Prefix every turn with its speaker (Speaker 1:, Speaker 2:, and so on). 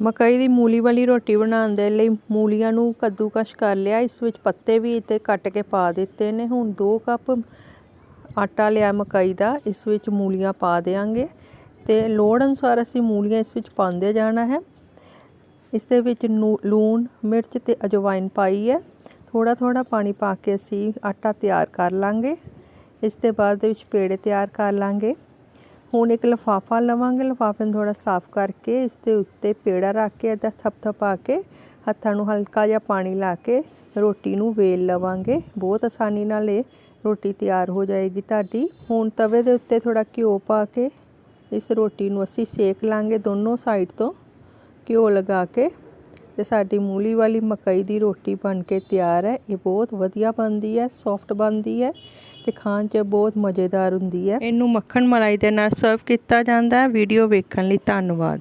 Speaker 1: ਮਕਈ ਦੀ ਮੂਲੀ ਵਾਲੀ ਰੋਟੀ ਬਣਾਉਣ ਦੇ ਲਈ ਮੂਲੀਆਂ ਨੂੰ ਕੱਦੂਕਸ਼ ਕਰ ਲਿਆ। ਇਸ ਵਿੱਚ ਪੱਤੇ ਵੀ ਤੇ ਕੱਟ ਕੇ ਪਾ ਦਿੱਤੇ ਨੇ। ਹੁਣ 2 ਕੱਪ ਆਟਾ ਲਿਆ ਮਕਈ ਦਾ। ਇਸ ਵਿੱਚ ਮੂਲੀਆਂ ਪਾ ਦੇਾਂਗੇ ਤੇ ਲੋੜ ਅਨੁਸਾਰ ਅਸੀਂ ਮੂਲੀਆਂ ਇਸ ਵਿੱਚ ਪਾਉਂਦੇ ਜਾਣਾ ਹੈ। ਇਸ ਦੇ ਵਿੱਚ ਲੂਣ, ਮਿਰਚ ਤੇ ਅਜਵਾਇਨ ਪਾਈ ਹੈ। ਥੋੜਾ ਥੋੜਾ ਪਾਣੀ ਪਾ ਕੇ ਅਸੀਂ ਆਟਾ ਤਿਆਰ ਕਰ ਲਾਂਗੇ। ਇਸ ਦੇ ਬਾਅਦ ਦੇ ਵਿੱਚ ਪੇੜੇ ਤਿਆਰ ਕਰ ਲਾਂਗੇ। ਹੁਣ ਇੱਕ ਲਫਾਫਾ ਲਵਾਂਗੇ, ਲਫਾਫੇ ਨੂੰ ਥੋੜਾ ਸਾਫ਼ ਕਰਕੇ ਇਸ ਦੇ ਉੱਤੇ ਪੇੜਾ ਰੱਖ ਕੇ ਇਹਦਾ ਥਪਥਪਾ ਕੇ ਹੱਥਾਂ ਨੂੰ ਹਲਕਾ ਜਿਹਾ ਪਾਣੀ ਲਾ ਕੇ ਰੋਟੀ ਨੂੰ ਵੇਲ ਲਵਾਂਗੇ। ਬਹੁਤ ਆਸਾਨੀ ਨਾਲ ਇਹ ਰੋਟੀ ਤਿਆਰ ਹੋ ਜਾਏਗੀ ਤੁਹਾਡੀ। ਹੁਣ ਤਵੇ ਦੇ ਉੱਤੇ ਥੋੜਾ ਘਿਓ ਪਾ ਕੇ ਇਸ ਰੋਟੀ ਨੂੰ ਅਸੀਂ ਸੇਕ ਲਾਂਗੇ ਦੋਨੋਂ ਸਾਈਡ ਤੋਂ, ਘਿਓ ਲਗਾ ਕੇ। ਤੇ ਸਾਡੀ ਮੂਲੀ ਵਾਲੀ ਮਕਈ ਦੀ ਰੋਟੀ ਬਣ ਕੇ ਤਿਆਰ ਹੈ। ਇਹ ਬਹੁਤ ਵਧੀਆ ਬਣਦੀ ਹੈ ਸੌਫਟ ਬਣਦੀ ਹੈ ਤੇ ਖਾਣ 'ਚ ਬਹੁਤ ਮਜ਼ੇਦਾਰ ਹੁੰਦੀ ਹੈ। ਇਹਨੂੰ ਮੱਖਣ ਮਲਾਈ ਦੇ ਨਾਲ ਸਰਵ ਕੀਤਾ ਜਾਂਦਾ ਹੈ। ਵੀਡੀਓ ਵੇਖਣ ਲਈ ਧੰਨਵਾਦ।